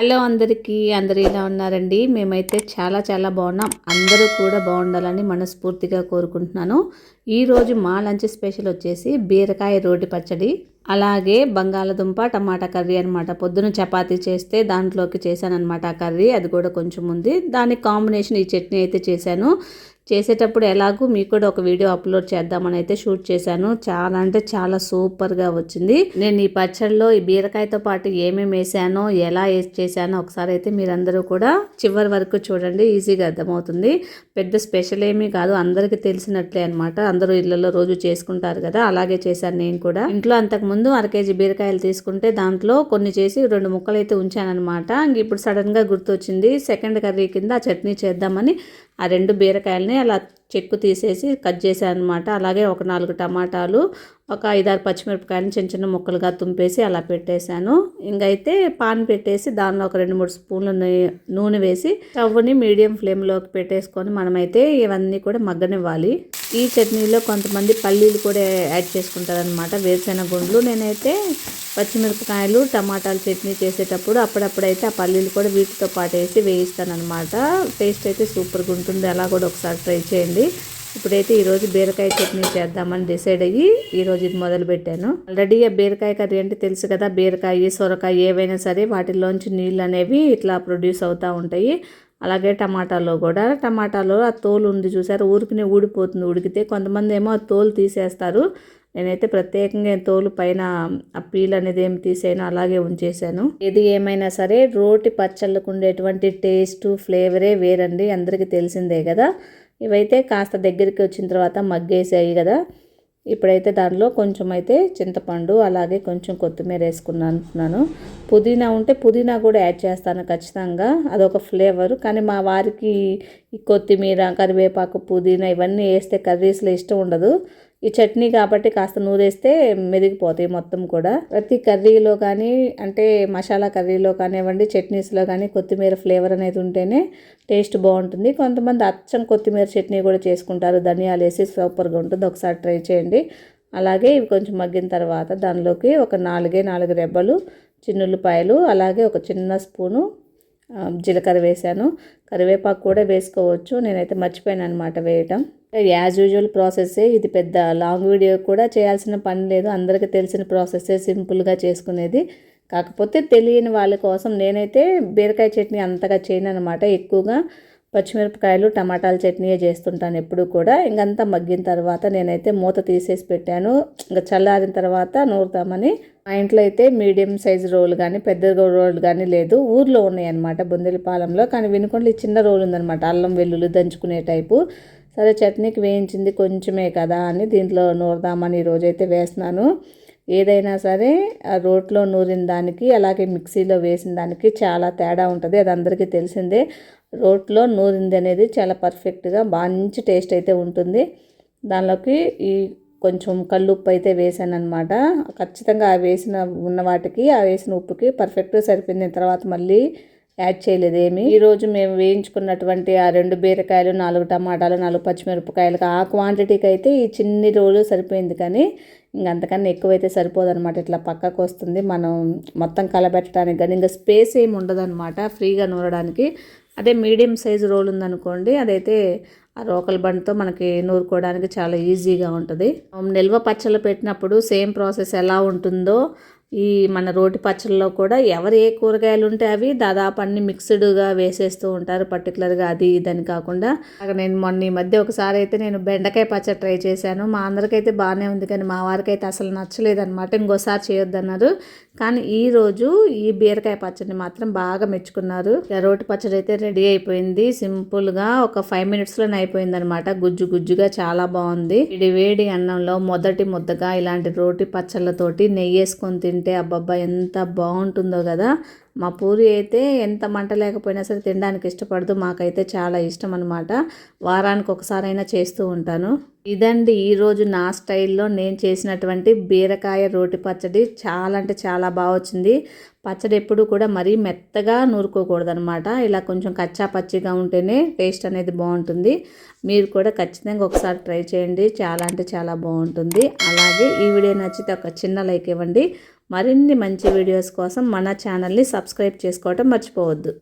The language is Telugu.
హలో అందరికీ అందరూ ఇలా ఉన్నారండి? మేమైతే చాలా చాలా బాగున్నాం. అందరూ కూడా బాగుండాలని మనస్ఫూర్తిగా కోరుకుంటున్నాను. ఈరోజు మా లంచ్ స్పెషల్ వచ్చేసి బీరకాయ రోటి పచ్చడి అలాగే బంగాళదుంప టమాటా కర్రీ అనమాట పొద్దున చపాతీ చేస్తే దాంట్లోకి చేశాను అనమాట ఆ కర్రీ. అది కూడా కొంచెం ఉంది. దానికి కాంబినేషన్ ఈ చట్నీ అయితే చేశాను. చేసేటప్పుడు ఎలాగూ మీకు కూడా ఒక వీడియో అప్లోడ్ చేద్దామని అయితే షూట్ చేశాను. చాలా అంటే చాలా సూపర్గా వచ్చింది. నేను ఈ పచ్చడిలో ఈ బీరకాయతో పాటు ఏమేమి వేసానో ఎలా వేసి చేశానో ఒకసారి అయితే మీరందరూ కూడా చివరి వరకు చూడండి. ఈజీగా అర్థమవుతుంది. పెద్ద స్పెషల్ ఏమీ కాదు. అందరికీ తెలిసినట్లే అనమాట అందరూ ఇళ్ళలో రోజు చేసుకుంటారు కదా. అలాగే చేశాను నేను కూడా. ఇంట్లో అంతకుముందు అర కేజీ బీరకాయలు తీసుకుంటే దాంట్లో కొన్ని చేసి రెండు ముక్కలు అయితే ఉంచానమాట ఇప్పుడు సడన్గా గుర్తొచ్చింది సెకండ్ కర్రీ కింద ఆ చట్నీ చేద్దామని ఆ రెండు బీరకాయలని అలా చెక్కు తీసేసి కట్ చేశాను అనమాట అలాగే ఒక నాలుగు టమాటాలు ఒక ఐదారు పచ్చిమిరపకాయలు చిన్న చిన్న ముక్కలుగా తుంపేసి అలా పెట్టేశాను. ఇంకైతే పాన్ పెట్టేసి దానిలో ఒక రెండు మూడు స్పూన్లు నూనె వేసి స్టవ్ని మీడియం ఫ్లేమ్లోకి పెట్టేసుకొని మనమైతే ఇవన్నీ కూడా మగ్గనివ్వాలి. ఈ చట్నీలో కొంతమంది పల్లీలు కూడా యాడ్ చేసుకుంటారనమాట వేరుశెనగ గుండ్లు నేనైతే పచ్చిమిరపకాయలు టమాటాలు చట్నీ చేసేటప్పుడు అప్పుడప్పుడైతే ఆ పల్లీలు కూడా వీటితో పాటు వేసి వేయిస్తాను అనమాట టేస్ట్ అయితే సూపర్గా ఉంటుంది. అలా కూడా ఒకసారి ట్రై చేయండి. ఇప్పుడైతే ఈరోజు బీరకాయ చట్నీ చేద్దామని డిసైడ్ అయ్యి ఈరోజు ఇది మొదలు పెట్టాను. ఆల్రెడీ ఆ బీరకాయ కర్రీ అంటే తెలుసు కదా బీరకాయ సొరకాయ ఏవైనా సరే వాటిలోంచి నీళ్ళు అనేవి ఇట్లా ప్రొడ్యూస్ అవుతూ ఉంటాయి. అలాగే టమాటాలో కూడా టమాటాలో ఆ తోలు ఉంది చూసారు ఊరికనే ఊడిపోతుంది ఉడికితే కొంతమంది ఏమో ఆ తోలు తీసేస్తారు. నేనైతే ప్రత్యేకంగా తోలు పైన ఆ పీల్ అనేది ఏమి తీసాను అలాగే ఉంచేసాను ఇది ఏమైనా సరే రోటి పచ్చళ్ళకు ఉండేటువంటి టేస్ట్ ఫ్లేవరే వేరండి అందరికీ తెలిసిందే కదా. ఇవైతే కాస్త దగ్గరికి వచ్చిన తర్వాత మగ్గేసాయి కదా. ఇప్పుడైతే దానిలో కొంచెం అయితే చింతపండు అలాగే కొంచెం కొత్తిమీర వేసుకున్నాను పుదీనా ఉంటే పుదీనా కూడా యాడ్ చేస్తాను ఖచ్చితంగా. అదొక ఫ్లేవర్. కానీ మా వారికి ఈ కొత్తిమీర కరివేపాకు పుదీనా ఇవన్నీ వేస్తే కర్రీస్లో ఇష్టం ఉండదు. ఈ చట్నీ కాబట్టి కాస్త నూరేస్తే మెదిగిపోతాయి మొత్తం కూడా. ప్రతి కర్రీలో కానీ అంటే మసాలా కర్రీలో కానివ్వండి చట్నీస్లో కానీ కొత్తిమీర ఫ్లేవర్ అనేది ఉంటేనే టేస్ట్ బాగుంటుంది. కొంతమంది అచ్చం కొత్తిమీర చట్నీ కూడా చేసుకుంటారు. ధనియాలు వేసి సూపర్గా ఉంటుంది. ఒకసారి ట్రై చేయండి. అలాగే ఇవి కొంచెం మగ్గిన తర్వాత దానిలోకి ఒక నాలుగే నాలుగు రెబ్బలు చిన్నుల్లిపాయలు అలాగే ఒక చిన్న స్పూను జీలకర్ర వేసాను కరివేపాకు కూడా వేసుకోవచ్చు. నేనైతే మర్చిపోయాను అనమాట వేయటం. యాజ్ యూజువల్ ప్రాసెస్సే ఇది పెద్ద లాంగ్ వీడియో కూడా చేయాల్సిన పని లేదు. అందరికీ తెలిసిన ప్రాసెస్సే సింపుల్గా చేసుకునేది. కాకపోతే తెలియని వాళ్ళ కోసం నేనైతే బీరకాయ చట్నీ అంతగా చేయను అనమాట ఎక్కువగా పచ్చిమిరపకాయలు టమాటాల చట్నీయే చేస్తుంటాను ఎప్పుడు కూడా. ఇంకంతా మగ్గిన తర్వాత నేనైతే మూత తీసేసి పెట్టాను. ఇంకా చల్లారిన తర్వాత నూరుతామని మా ఇంట్లో అయితే మీడియం సైజ్ రోల్ కానీ పెద్ద రోల్ కానీ లేదు. ఊర్లో ఉన్నాయి అనమాట బొందెలపాలెంలో. కానీ వినుకొండలు చిన్న రోల్ ఉందనమాట అల్లం వెల్లుల్లి దంచుకునే టైపు. సరే చట్నీకి వేయించింది కొంచెమే కదా అని దీంట్లో నూరుదామని ఈరోజైతే వేస్తున్నాను. ఏదైనా సరే రోట్లో నూరిన దానికి అలాగే మిక్సీలో వేసిన దానికి చాలా తేడా ఉంటుంది. అది అందరికీ తెలిసిందే. రోట్లో నూరింది అనేది చాలా పర్ఫెక్ట్గా మంచి టేస్ట్ అయితే ఉంటుంది. దానిలోకి ఈ కొంచెం కల్లుప్పు అయితే వేసాను అనమాట ఖచ్చితంగా ఆ వేసిన ఉన్న వాటికి ఆ వేసిన ఉప్పుకి పర్ఫెక్ట్గా సరిపోయింది. తర్వాత మళ్ళీ యాడ్ చేయలేదు ఏమి. ఈరోజు మేము వేయించుకున్నటువంటి ఆ రెండు బీరకాయలు నాలుగు టమాటాలు నాలుగు పచ్చిమిరపకాయలు ఆ క్వాంటిటీకి అయితే ఈ చిన్ని రోజు సరిపోయింది. కానీ ఇంకంతకన్నా ఎక్కువైతే సరిపోదు అనమాట ఇట్లా పక్కకు వస్తుంది. మనం మొత్తం కలబెట్టడానికి కానీ ఇంకా స్పేస్ ఏమి ఉండదు అనమాట ఫ్రీగా నూరడానికి. అదే మీడియం సైజు రోల్ ఉందనుకోండి అదైతే ఆ రోకల్ బండ్తో మనకి నూరుకోవడానికి చాలా ఈజీగా ఉంటుంది. నిల్వ పచ్చళ్ళు పెట్టినప్పుడు సేమ్ ప్రాసెస్ ఎలా ఉంటుందో ఈ మన రోటి పచ్చళ్ళలో కూడా ఎవరు ఏ కూరగాయలు ఉంటే అవి దాదాపు అన్ని మిక్స్డ్గా వేసేస్తూ ఉంటారు. పర్టికులర్గా అది ఇదని కాకుండా. అక్కడ నేను మొన్న ఈ మధ్య ఒకసారి అయితే నేను బెండకాయ పచ్చడి ట్రై చేశాను. మా అందరికైతే బాగానే ఉంది కానీ మా వారికి అయితే అసలు నచ్చలేదు అనమాట ఇంకోసారి చేయొద్దన్నారు. కానీ ఈరోజు ఈ బీరకాయ పచ్చడిని మాత్రం బాగా మెచ్చుకున్నారు. రోటి పచ్చడి అయితే రెడీ అయిపోయింది. సింపుల్గా ఒక ఫైవ్ మినిట్స్లోనే అయిపోయింది అనమాట గుజ్జు గుజ్జుగా చాలా బాగుంది. ఇది వేడి అన్నంలో మొదటి ముద్దగా ఇలాంటి రోటి పచ్చళ్ళతోటి నెయ్యి వేసుకొని తింటే అబ్బబ్బా ఎంత బాగుంటుందో కదా. మా పూరి అయితే ఎంత మంట లేకపోయినా సరే తినడానికి ఇష్టపడదు. మాకైతే చాలా ఇష్టం అనమాట వారానికి ఒకసారైనా చేస్తూ ఉంటాను. ఇదండి ఈరోజు నా స్టైల్లో నేను చేసినటువంటి బీరకాయ రోటి పచ్చడి. చాలా అంటే చాలా బాగా వచ్చింది. పచ్చడి ఎప్పుడు కూడా మరీ మెత్తగా నూరుకోకూడదు అనమాట ఇలా కొంచెం కచ్చా పచ్చిగా ఉంటేనే టేస్ట్ అనేది బాగుంటుంది. మీరు కూడా ఖచ్చితంగా ఒకసారి ట్రై చేయండి. చాలా అంటే చాలా బాగుంటుంది. అలాగే ఈ వీడియో నచ్చితే ఒక చిన్న లైక్ ఇవ్వండి. మరిన్ని మంచి వీడియోస్ కోసం మన ఛానల్ని సబ్స్క్రైబ్ సబ్స్క్రైబ్ చేసుకోవటం మర్చిపోవద్దు.